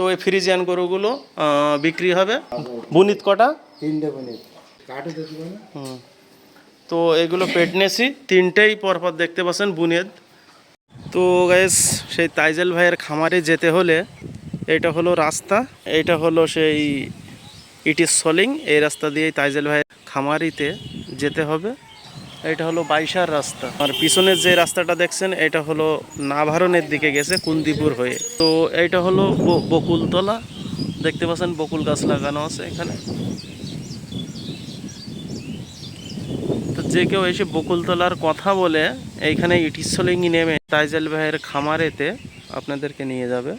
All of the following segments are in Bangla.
তো এই ফ্রিজিয়ান গরুগুলো বিক্রি হবে। বুনিত কটা? তিনটে মিনিট কাটে তো না হুম। তো এগুলো পেটনেসি তিনটেই পরপর দেখতে পাচ্ছেন বুনেদ তো গাইস সেই তাইজেল ভাইয়ের খামারে যেতে হলে এটা হলো রাস্তা এইটা হলো সেই ইট ইজ সলিং এই রাস্তা দিয়েই তাইজেল ভাইয়ের খামারিতে যেতে হবে। এটা হলো বাইশার রাস্তা। আর পিছনের যে রাস্তাটা দেখছেন, এটা হলো নাভারণের দিকে গেছে কুন্দিপুর হয়ে। তো এইটা হলো বকুলতলা। দেখতে পাচ্ছেন বকুল গাছ লাগানো আছে এখানে। তো যে কেউ এসে বকুলতলার কথা বলে, এইখানে ইটিসলিঙ্গি নেমে তাইজেল ভাইয়ের খামারেতে আপনাদেরকে নিয়ে যাবে।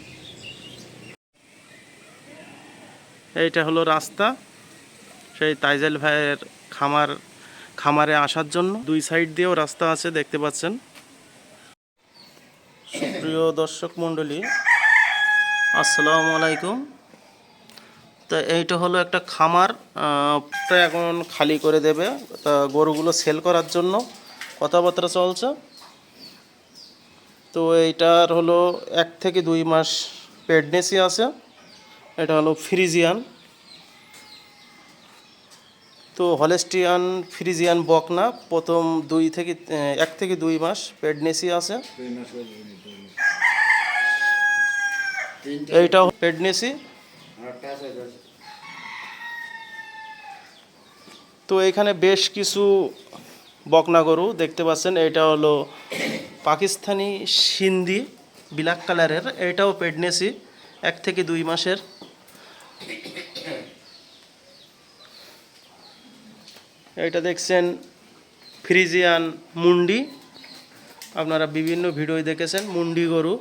এইটা হলো রাস্তা। সেই তাইজাল ভাইয়ের খামার খামারে আসার জন্য। দুই সাইড দিয়েও রাস্তা আছে, দেখতে পাচ্ছেন। সুপ্রিয় দর্শক মণ্ডলী, আসসালামু আলাইকুম। তো এইটা হলো একটা খামার এখন খালি করে দেবে। তা গরুগুলো সেল করার জন্য কথাবার্তা চলছে। তো এইটার হলো এক থেকে দুই মাস প্রেগনেন্সি আছে। এটা হলো ফ্রিজিয়ান। তো হলেস্টিয়ান, ফ্রিজিয়ান বকনা প্রথম দুই থেকে এক থেকে দুই মাস প্রেগনেন্সি আছে। এইটা এটা। তো এখানে বেশ কিছু বকনা গরু দেখতে পাচ্ছেন। এটা হলো পাকিস্তানি সিন্ধি, ব্ল্যাক কালারের। এটাও প্রেগনেন্সি এক থেকে দুই মাসের। এটা দেখছেন ফ্রিজিয়ান মুন্ডি। আপনারা বিভিন্ন ভিডিও দেখেছেন, মুন্ডি গরু।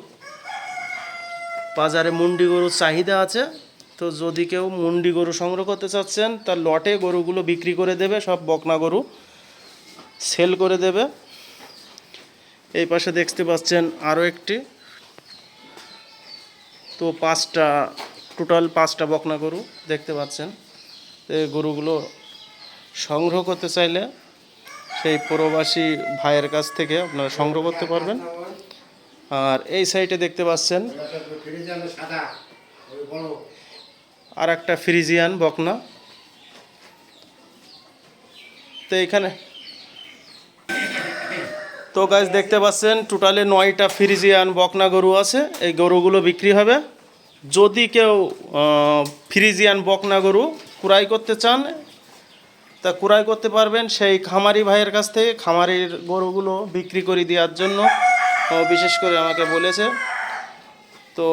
বাজারে মুন্ডি গরুর চাহিদা আছে। তো যদি কেউ মুন্ডি গরু সংগ্রহ করতে চাচ্ছেন, তার লটে গরুগুলো বিক্রি করে দেবে, সব বকনা গরু। সেল করে দেবে। এই পাশে দেখতে পাচ্ছেন আরও একটি। তো পাঁচটা, টোটাল পাঁচটা বকনা গরু দেখতে পাচ্ছেন। গরুগুলো সংগ্রহ করতে চাইলে সেই প্রবাসী ভাইয়ের কাছ থেকে আপনারা সংগ্রহ করতে পারবেন। আর এই সাইডে দেখতে পাচ্ছেন আর একটা ফ্রিজিয়ান বকনা। তো এখানে তো গাছ দেখতে পাচ্ছেন টোটালে নয়টা ফ্রিজিয়ান বকনা গরু আছে। এই গরুগুলো বিক্রি হবে। যদি কেউ ফ্রিজিয়ান বকনা গরু কুড়াই করতে চান তা কুড়াই করতে পারবেন সেই খামারি ভাইয়ের কাছ থেকে, খামারির গরুগুলো বিক্রি করে দেওয়ার জন্য। বিশেষ করে আমাকে বলেছে। তো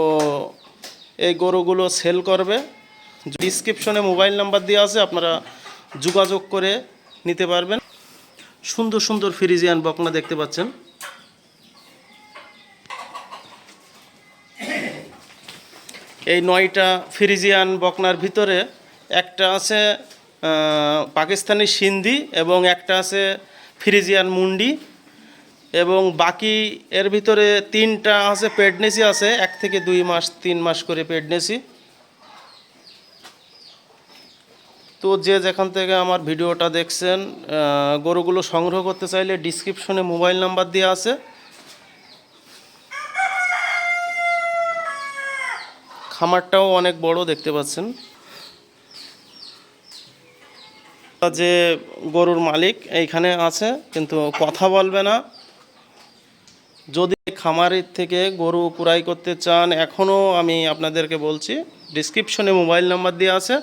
এই গরুগুলো সেল করবে। ডিসক্রিপশনে মোবাইল নাম্বার দেওয়া আছে, আপনারা যোগাযোগ করে নিতে পারবেন। সুন্দর সুন্দর ফ্রিজিয়ান বকনা দেখতে পাচ্ছেন। এই নয়টা ফ্রিজিয়ান বকনার ভিতরে একটা আছে পাকিস্তানি সিন্ধি এবং একটা আছে ফ্রিজিয়ান মুন্ডি এবং বাকি এর ভিতরে তিনটা আছে প্রেগনেন্সি আছে, এক থেকে দুই মাস, তিন মাস করে প্রেগনেন্সি তো যে যেখান থেকে আমার ভিডিওটা দেখছেন গরুগুলো সংগ্রহ করতে চাইলে ডিসক্রিপশনে মোবাইল নাম্বার দেওয়া আছে। খামারটাও অনেক বড় দেখতে পাচ্ছেন। যে গরুর মালিক এইখানে আছে, কিন্তু কথা বলবে না। যদি খামারের থেকে গরু কুড়াই করতে চান এখনও আমি আপনাদেরকে বলছি ডিসক্রিপশনে মোবাইল নাম্বার দিয়ে আছে।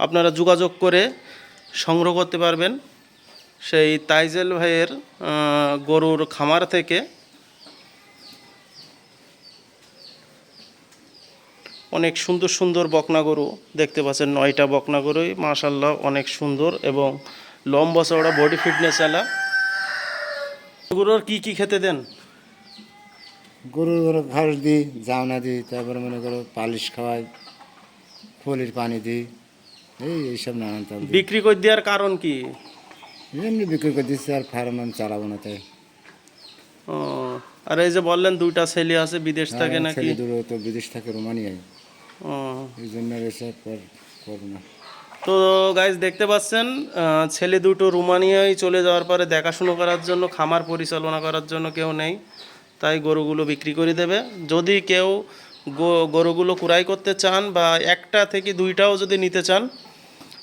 আপনারা যোগাযোগ করে সংগ্রহ করতে পারবেন। সেই তাইজেল ভাইয়ের গরুর খামার থেকে অনেক সুন্দর সুন্দর বকনা গরু দেখতে পাচ্ছেন নয়টা বকনা গরুই মাশাল্লাহ অনেক সুন্দর এবং লম্বা চওড়া বডি ফিটনেস এলা গরুর কি কি খেতে দেন? গরুর ধরো ঘাস দিই জাউনা দিই তারপরে মনে করো পালিশ খাওয়াই ফলির পানি দিই এই এইসব নানান বিক্রি করে দেওয়ার কারণ কি? এমনি বিক্রি করে দিচ্ছি আর ফার্ম আমি চালাবো না তাই। ও, আর এই যে বললেন দুইটা ছেলে আছে বিদেশ থাকে আর নাকি? ছেলে দুটো তো বিদেশ থাকে রোমানিয়ায়। এই জন্য আর করব না। তো গাইজ দেখতে পাচ্ছেন ছেলে দুটো রোমানিয়ায় চলে যাওয়ার পরে দেখাশুনো করার জন্য খামার পরিচালনা করার জন্য কেউ নেই তাই গরুগুলো বিক্রি করে দেবে। যদি কেউ গো- গরুগুলো কুড়াই করতে চান বা একটা থেকে দুইটাও যদি নিতে চান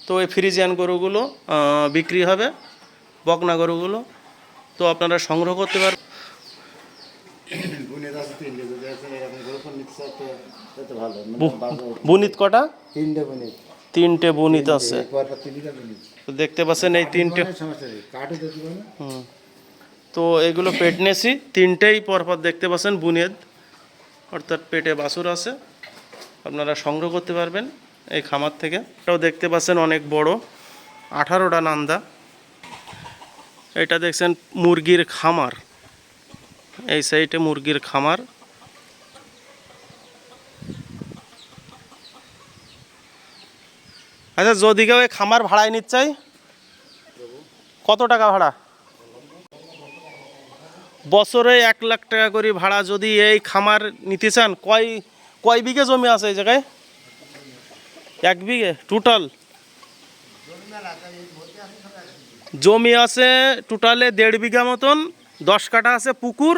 তো এই ফ্রিজিয়ান গরুগুলো বিক্রি হবে বকনা গরুগুলো। তো আপনারা সংগ্রহ করতে পারবেন বুনে আছে তিনটে যদি আছে এরকম গরু ফোন নিচ্ছে তো তো ভালো মানে বু- বাজার- বুনিত কটা? তিনটে বুনে তিনটে বুনিত আছে। তো দেখতে পাচ্ছেন এই তিনটে। তো এগুলো পেটনেসি তিনটেই পরপর দেখতে পাচ্ছেন বুনিয়াদ অর্থাৎ পেটে বাছুর আছে। আপনারা সংগ্রহ করতে পারবেন এই খামার থেকে। এটাও দেখতে পাচ্ছেন অনেক বড় আঠারোটা নান্দা। এটা দেখছেন মুরগির খামার। এই সাইডে মুরগির খামার। আচ্ছা যদি কেউ খামার ভাড়ায় নিতে চাই কত টাকা ভাড়া? বছরে এক লাখ টাকা করে ভাড়া যদি এই খামার নিতে চান, কয় কয় বিঘে জমি আছে এই জায়গায়? এক বিঘে টোটাল জমি আছে টোটালে দেড় বিঘা মতন, দশ কাঠা আছে পুকুর,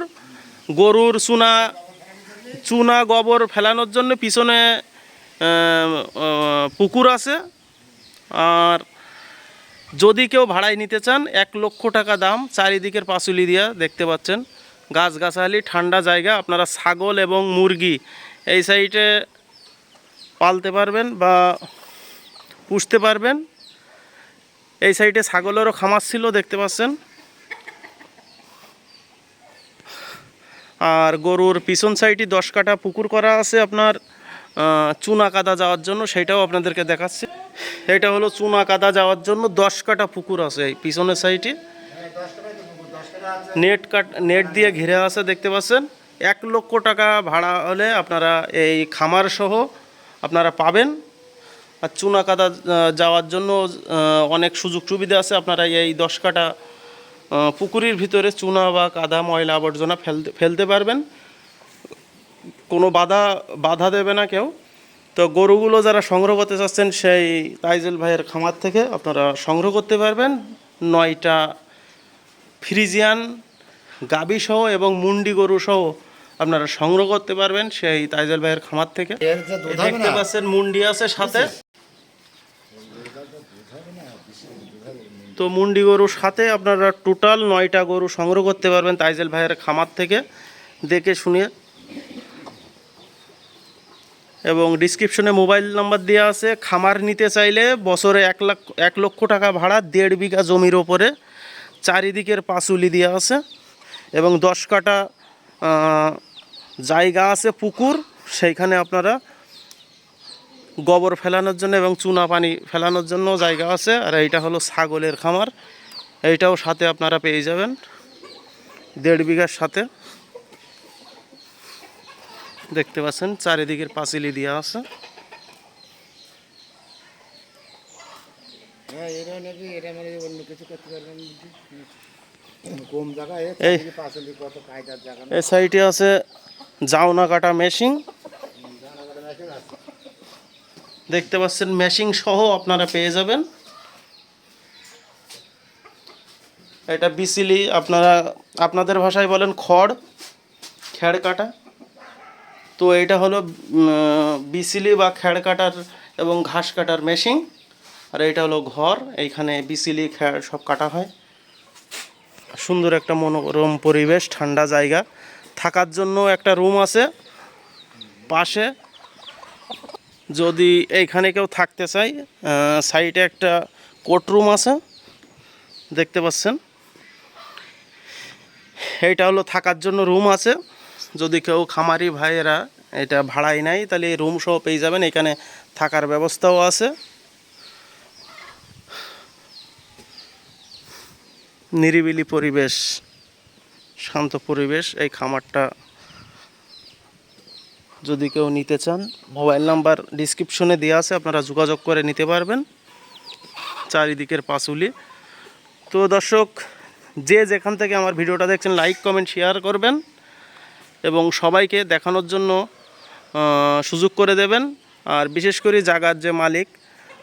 গরুর চুনা চুনা গোবর ফেলানোর জন্য পিছনে পুকুর আছে। আর যদি কেউ ভাড়ায় নিতে চান, এক লক্ষ টাকা দাম চারিদিকের পাঁচুলি দিয়া দেখতে পাচ্ছেন। গাছগাছালি, ঠান্ডা জায়গা, আপনারা ছাগল এবং মুরগি এই সাইডে পালতে পারবেন বা পুষতে পারবেন। এই সাইডে ছাগলেরও খামার ছিল, দেখতে পাচ্ছেন। আর গরুর পিছন সাইডে দশ কাঠা পুকুর করা আছে আপনার। চুনা কাদা যাওয়ার জন্য সেটাও আপনাদেরকে দেখাচ্ছি। এটা হলো চুনা কাদা যাওয়ার জন্য দশ কাঠা পুকুর আছে এই পিছনের সাইডে। নেট কাট, নেট দিয়ে ঘিরে আছে, দেখতে পাচ্ছেন? এক লক্ষ টাকা ভাড়া হলে আপনারা এই খামার সহ আপনারা পাবেন। আর চুনা কাদা যাওয়ার জন্য অনেক সুযোগ সুবিধা আছে। আপনারা এই দশ কাটা পুকুরের ভিতরে চুনা বা কাদা ময়লা আবর্জনা ফেলতে ফেলতে পারবেন। কোনো বাধা বাধা দেবে না কেউ। তো গরুগুলো যারা সংগ্রহ করতে চাচ্ছেন সেই তাইজুল ভাইয়ের খামার থেকে আপনারা সংগ্রহ করতে পারবেন। নয়টা ফ্রিজিয়ান গাবি সহ এবং মুন্ডি গরু সহ আপনারা সংগ্রহ করতে পারবেন সেই তাইজুল ভাইয়ের খামার থেকে। দেখতে পাচ্ছেন মুন্ডি আছে সাথে। তো মুন্ডি গরুর সাথে আপনারা টোটাল নয়টা গরু সংগ্রহ করতে পারবেন তাইজেল ভাইয়ের খামার থেকে। দেখে শুনে এবং ডিসক্রিপশনে মোবাইল নাম্বার দেওয়া আছে। খামার নিতে চাইলে বছরে এক লাখ, এক লক্ষ টাকা ভাড়া দেড় বিঘা জমির ওপরে চারিদিকের পাঁচুলি দেওয়া আছে এবং দশ কাটা জায়গা আছে পুকুর। সেইখানে আপনারা গোবর ফেলানোর জন্য এবং চুনা পানি ফেলানোর জন্য জায়গা আছে। আর এইটা হলো ছাগলের খামার। এইটাও সাথে আপনারা পেয়ে যাবেন। দেড় বিঘার সাথে। দেখতে পাচ্ছেন চারিদিকের পাঁচিলি দেওয়া আছে। হ্যাঁ মানে অন্য কিছু করতে পারবেন কম জায়গায় এই। পাঁচলি কত কায়দার জায়গা এই সাইডে আছে জাউনা কাটা মেশিন দেখতে পাচ্ছেন মেশিন সহ আপনারা পেয়ে যাবেন। এটা বিসিলি আপনারা আপনাদের ভাষায় বলেন খড় খ্যাড় কাটা তো এটা হলো বিসিলি বা খ্যাড় কাটার এবং ঘাস কাটার মেশিন। আর এটা হলো ঘর, এইখানে বিসিলি, খ্যাড় সব কাটা হয়। সুন্দর একটা মনোরম পরিবেশ, ঠান্ডা জায়গা। থাকার জন্য একটা রুম আছে পাশে। যদি এইখানে কেউ থাকতে চাই সাইডে একটা কোর্ট রুম আছে, দেখতে পাচ্ছেন। এইটা হলো থাকার জন্য রুম আছে। যদি কেউ খামারি ভাইয়েরা এটা ভাড়াই নেয়, তাহলে রুম সহ পেয়ে যাবেন। এখানে থাকার ব্যবস্থাও আছে। নিরিবিলি পরিবেশ, শান্ত পরিবেশ, এই খামারটা যদি কেউ নিতে চান, মোবাইল নাম্বার ডিসক্রিপশনে দেওয়া আছে, আপনারা যোগাযোগ করে নিতে পারবেন। চারিদিকের পাঁচুলি। তো দর্শক, যে যেখান থেকে আমার ভিডিওটা দেখছেন লাইক কমেন্ট শেয়ার করবেন। এবং সবাইকে দেখানোর জন্য সুযোগ করে দেবেন। আর বিশেষ করে জাগার যে মালিক,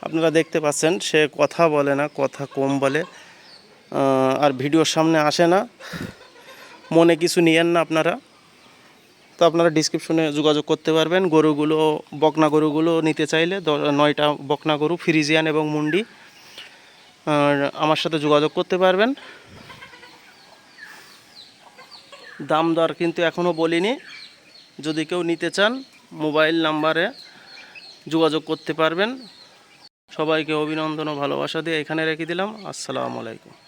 আপনারা দেখতে পাচ্ছেন, সে কথা বলে না, কথা কম বলে। আর ভিডিওর সামনে আসে না। মনে কিছু নিয়েন না আপনারা। তো আপনারা ডিসক্রিপশনে যোগাযোগ করতে পারবেন। গরুগুলো, বকনা গরুগুলো নিতে চাইলে নয়টা বকনা গরু, ফ্রিজিয়ান এবং মুন্ডি। আর আমার সাথে যোগাযোগ করতে পারবেন। দাম দর কিন্তু এখনও বলিনি। যদি কেউ নিতে চান, মোবাইল নাম্বারে যোগাযোগ করতে পারবেন। সবাইকে অভিনন্দন ও ভালোবাসা দিয়ে এখানে রেখে দিলাম। আসসালামু আলাইকুম।